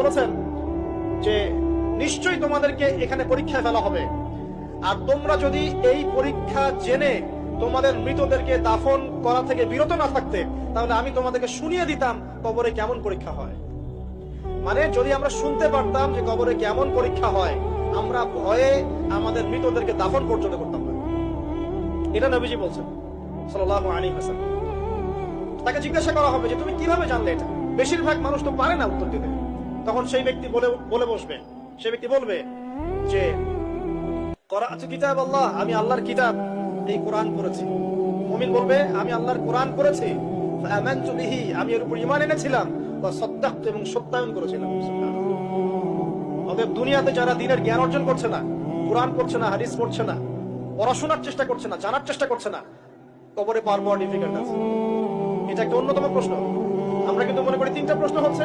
বলেছেন যে নিশ্চয়ই তোমাদেরকে এখানে পরীক্ষায় ফেলা হবে। আর তোমরা যদি এই পরীক্ষা জেনে তোমাদের মৃতদেরকে দাফন করা থেকে বিরত না থাকতে, তাহলে আমি তোমাদেরকে শুনিয়ে দিতাম কবরে কেমন পরীক্ষা হয়। মানে যদি আমরা শুনতে পারতাম যে কবরে কেমন পরীক্ষা হয়, আমরা ভয়ে আমাদের মৃতদেরকে দাফন পর্যন্ত করতাম না। এটা নবীজি বলছেন সাল্লাল্লাহু আলাইহি ওয়াসাল্লাম। তাকে জিজ্ঞাসা করা হবে যে, তুমি কীভাবে জানলে এটা? বেশিরভাগ মানুষ তো পারে না উত্তর দিতে। তখন সেই ব্যক্তি বলে বলে বসবে। সেই ব্যক্তি বলবে যে আল্লাহ, আমি আল্লাহর কিতাব এই কোরআন পড়েছি। মুমিন বলবে, আমি আল্লাহর কোরআন বিহি, আমি এর উপর ইমান এনেছিলাম। সাদ্দাকতু এবং সত্যায়ন করেছিলাম। অতএব দুনিয়াতে যারা দিনের জ্ঞান অর্জন করছে না, কোরআন পড়ছে না, হাদিস পড়ছে না, পড়াশোনার চেষ্টা করছে না, জানার চেষ্টা করছে না, কবরে পার পাওয়া ডিফিকাল্ট আছে। এটা একটা অন্যতম প্রশ্ন। আমরা কিন্তু মনে করি তিনটা প্রশ্ন হচ্ছে।